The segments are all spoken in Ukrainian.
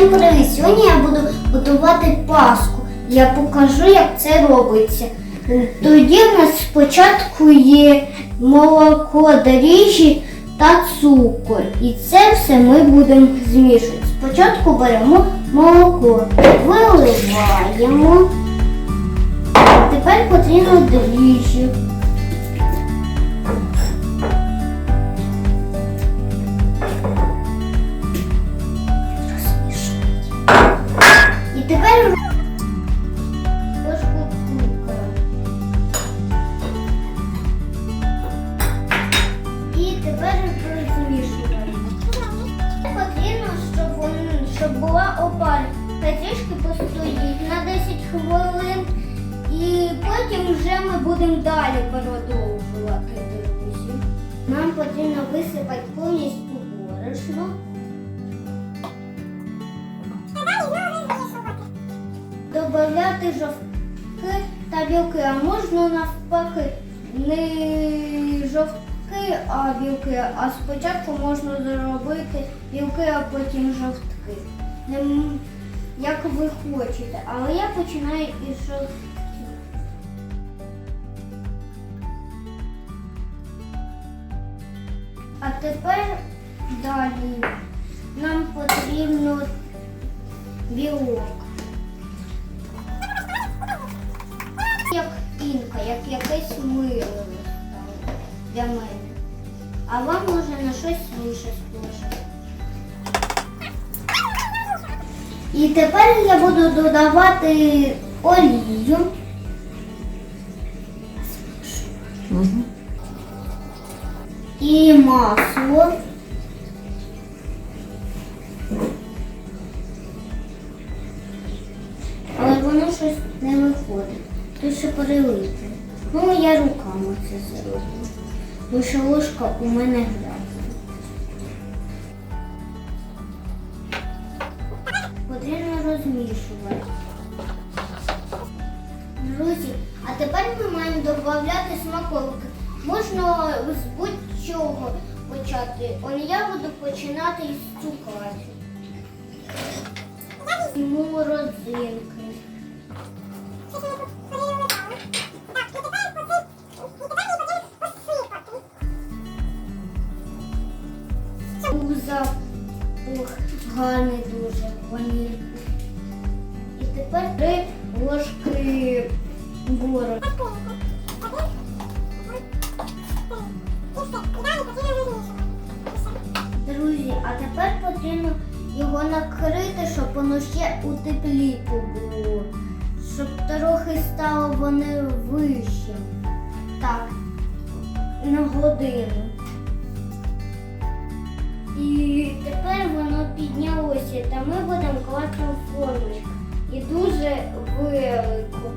Всім привіт! Сьогодні я буду готувати паску. Я покажу, як це робиться. Тоді в нас спочатку є молоко, дріжджі та цукор. І це все ми будемо змішувати. Спочатку беремо молоко, виливаємо. Тепер потрібно дріжджі. Тепер ложку цукру. І тепер розмішуємо. Потрібно, щоб, щоб була. Хай трішки постоїть на 10 хвилин. І потім вже ми будемо далі продовжувати. Нам потрібно висипати повністю борошно. Добавляти жовтки та білки, а можна навпаки не жовтки, а білки, а спочатку можна зробити білки, а потім жовтки. Як ви хочете, але я починаю із жовтків. А тепер далі нам потрібно білок. Як якесь мило для мене. А вам може на щось інше схоже. І тепер я буду додавати олію. І масло. Але воно щось не виходить. Тут ще перелити. Ну, я руками це зроблю. Бо ложка у мене грязна. Потрібно розмішувати. Друзі, а тепер ми маємо додати смаколики. Можна з будь-чого почати. Он я буду починати із цукатів. Морозинки. Був дуже ванільний. І тепер три ложки борошна. Друзі, а тепер потрібно його накрити, щоб воно ще у теплі побуло. Щоб трохи стало вони вище. Так, на годину. Піднялося, та ми будемо класти формочку. І дуже велико.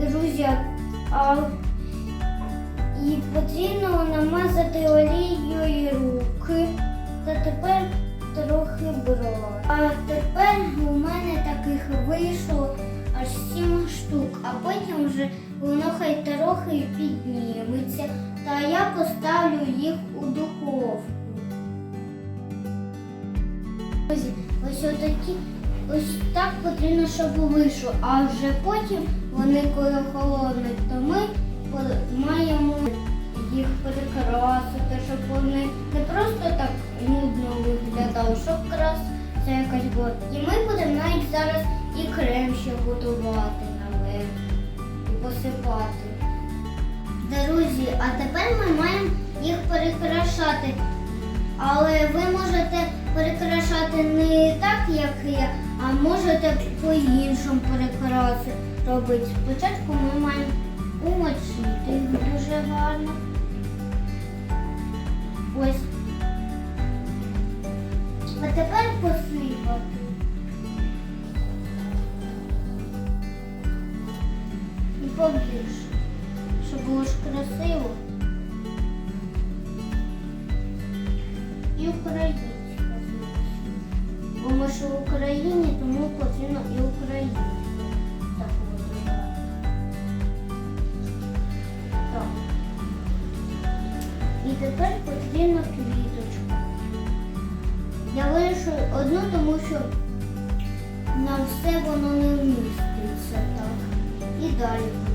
Друзі, а і потрібно намазати олією руки. Та тепер трохи брова. А тепер у мене таких вийшло аж сім штук, а потім вже воно хай трохи підніметься. Та я поставлю їх у духовку. Ось отакі, ось так потрібно, щоб вийшло. А вже потім вони, коли холоднуть, то ми маємо їх перекрасити, щоб вони не просто так нудно виглядали, щоб крас це якась була. І ми будемо навіть зараз і крем ще готувати наверх і посипати. Друзі, а тепер ми маємо їх перекрашати. Але ви можете перекрашати не так, як я, а можете по-іншому перекраси робити. Спочатку ми маємо умочити дуже гарно. Ось. А тепер посипати. І побільше, щоб було ж красиво. І в Україні, тому потрібно і Україні. І тепер потрібно квіточку. Я вирішую одну, тому що на все воно не вміститься так. І далі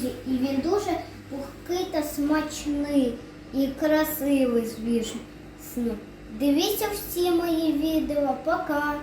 Друзі, і він дуже пухкий та смачний і красивий, звісно. Дивіться всі мої відео. Пока!